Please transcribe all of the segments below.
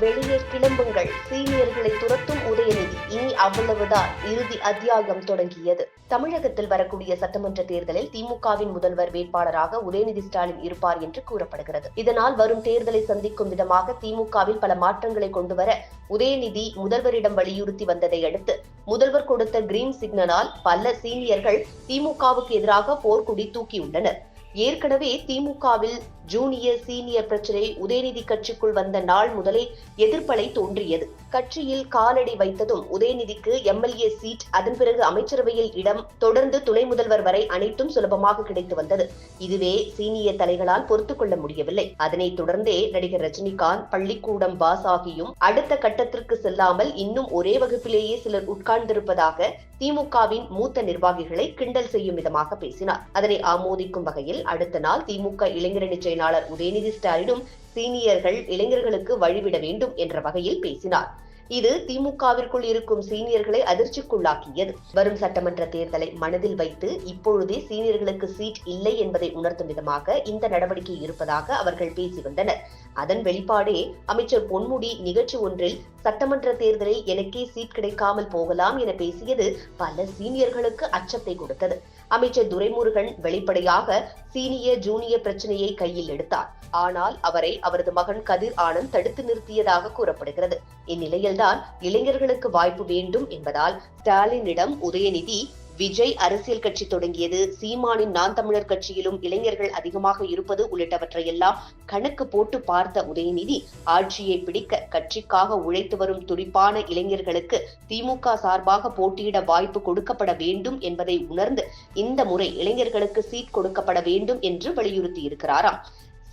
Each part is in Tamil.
வெளியே கிளம்புங்கள். சீனியர்களை துரத்தும் உதயநிதி. இனி அவ்வளவுதான். இறுதி அத்தியாயம் தொடங்கியது. தமிழகத்தில் வரக்கூடிய சட்டமன்ற தேர்தலில் திமுகவின் முதல்வர் வேட்பாளராக உதயநிதி ஸ்டாலின் இருப்பார் என்று கூறப்படுகிறது. இதனால் வரும் தேர்தலை சந்திக்கும் விதமாக திமுகவில் பல மாற்றங்களை கொண்டுவர உதயநிதி முதல்வரிடம் வலியுறுத்தி வந்ததை அடுத்து முதல்வர் கொடுத்த கிரீன் சிக்னலால் பல சீனியர்கள் திமுகவுக்கு எதிராக போர்க்குடி தூக்கியுள்ளனர். ஏற்கனவே திமுகவில் ஜூனியர் சீனியர் பிரச்சனை உதயநிதி கட்சிக்குள் வந்த நாள் முதலே எதிர்ப்பலை தோன்றியது. கட்சியில் காலடி வைத்ததும் உதயநிதிக்கு எம்எல்ஏ சீட் அதன் பிறகு அமைச்சரவையில் இடம் தொடர்ந்து துணை முதல்வர் வரை அனைத்தும் சுலபமாக கிடைத்து வந்தது. இதுவே சீனியர் தலைகளால் பொறுத்துக்கொள்ள முடியவில்லை. அதனைத் தொடர்ந்தே நடிகர் ரஜினிகாந்த் பள்ளிக்கூடம் பாஸ் ஆகியும் அடுத்த கட்டத்திற்கு செல்லாமல் இன்னும் ஒரே வகுப்பிலேயே சிலர் உட்கார்ந்திருப்பதாக திமுகவின் மூத்த நிர்வாகிகளை கிண்டல் செய்யும் விதமாக பேசினார். அதனை ஆமோதிக்கும் வகையில் அடுத்த நாள் திமுக இளைஞரணி செயலாளர் உதயநிதி ஸ்டாலினும் சீனியர்கள் இளைஞர்களுக்கு வழிவிட வேண்டும் என்ற வகையில் பேசினார். இது திமுகவிற்குள் இருக்கும் சீனியர்களை அதிர்ச்சிக்குள்ளாக்கியது. வரும் சட்டமன்ற தேர்தலை மனதில் வைத்து இப்பொழுதே சீனியர்களுக்கு சீட் இல்லை என்பதை உணர்த்தும் விதமாக இந்த நடவடிக்கை இருப்பதாக அவர்கள் பேசி வந்தனர். அதன் வெளிப்பாடே அமைச்சர் பொன்முடி நிகழ்ச்சி ஒன்றில் சட்டமன்ற தேர்தலில் எனக்கே சீட் கிடைக்காமல் போகலாம் என பேசியது பல சீனியர்களுக்கு அச்சத்தை கொடுத்தது. அமைச்சர் துரைமுருகன் வெளிப்படையாக சீனியர் ஜூனியர் பிரச்சனையை கையில் எடுத்தார். ஆனால் அவரை அவரது மகன் கதிர் ஆனந்த் தடுத்து நிறுத்தியதாக கூறப்படுகிறது. இந்நிலையில் இந்நிலையில்தான் இளைஞர்களுக்கு வாய்ப்பு வேண்டும் என்பதால் ஸ்டாலினிடம் உதயநிதி விஜய் அரசியல் கட்சி தொடங்கியது. சீமானின் நான் தமிழர் கட்சியிலும் இளைஞர்கள் அதிகமாக இருப்பது உள்ளிட்டவற்றையெல்லாம் கணக்கு போட்டு பார்த்த உதயநிதி ஆட்சியை பிடிக்க கட்சிக்காக உழைத்து வரும் துடிப்பான இளைஞர்களுக்கு திமுக சார்பாக போட்டியிட வாய்ப்பு கொடுக்கப்பட வேண்டும் என்பதை உணர்ந்து இந்த முறை இளைஞர்களுக்கு சீட் கொடுக்கப்பட வேண்டும் என்று வலியுறுத்தியிருக்கிறாராம்.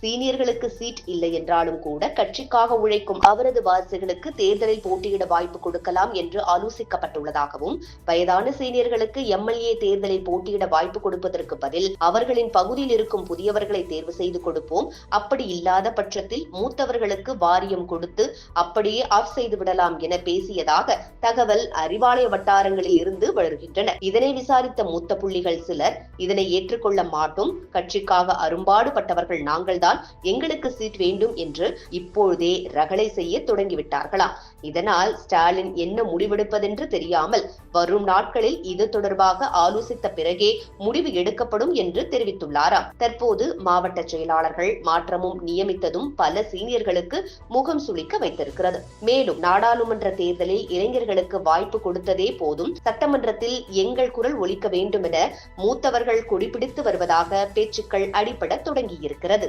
சீனியர்களுக்கு சீட் இல்லை என்றாலும் கூட கட்சிக்காக உழைக்கும் அவரது வாரிசுகளுக்கு தேர்தலில் போட்டியிட வாய்ப்பு கொடுக்கலாம் என்று ஆலோசிக்கப்பட்டுள்ளதாகவும் வயதான சீனியர்களுக்கு எம்எல்ஏ தேர்தலில் போட்டியிட வாய்ப்பு கொடுப்பதற்கு பதில் அவர்களின் பகுதியில் இருக்கும் புதியவர்களை தேர்வு செய்து கொடுப்போம். அப்படி இல்லாத பட்சத்தில் மூத்தவர்களுக்கு வாரியம் கொடுத்து அப்படியே ஆஃப் செய்து விடலாம் என பேசியதாக தகவல் அறிவாலய வட்டாரங்களில் இருந்து வருகின்றன. இதனை விசாரித்த மூத்த புள்ளிகள் சிலர் இதனை ஏற்றுக்கொள்ள மாட்டோம். கட்சிக்காக அரும்பாடுபட்டவர்கள் நாங்கள்தான் எங்களுக்கு சீட் வேண்டும் என்று இப்பொழுதே ரகளை செய்ய தொடங்கிவிட்டார்களாம் இதனால் ஸ்டாலின் என்ன முடிவெடுப்பதென்று தெரியாமல் வரும் நாட்களில் இது தொடர்பாக ஆலோசித்த பிறகே முடிவு எடுக்கப்படும் என்று தெரிவித்துள்ளாராம். தற்போது மாவட்ட செயலாளர்கள் மாற்றமும் நியமித்ததும் பல சீனியர்களுக்கு முகம் சுளிக்க வைத்திருக்கிறது. மேலும் நாடாளுமன்ற தேர்தலில் இளைஞர்களுக்கு வாய்ப்பு கொடுத்ததே போதும் சட்டமன்றத்தில் எங்கள் குரல் ஒலிக்க வேண்டும் என மூத்தவர்கள் கொடிபிடித்து வருவதாக பேச்சுக்கள் அடிபட தொடங்கியிருக்கிறது.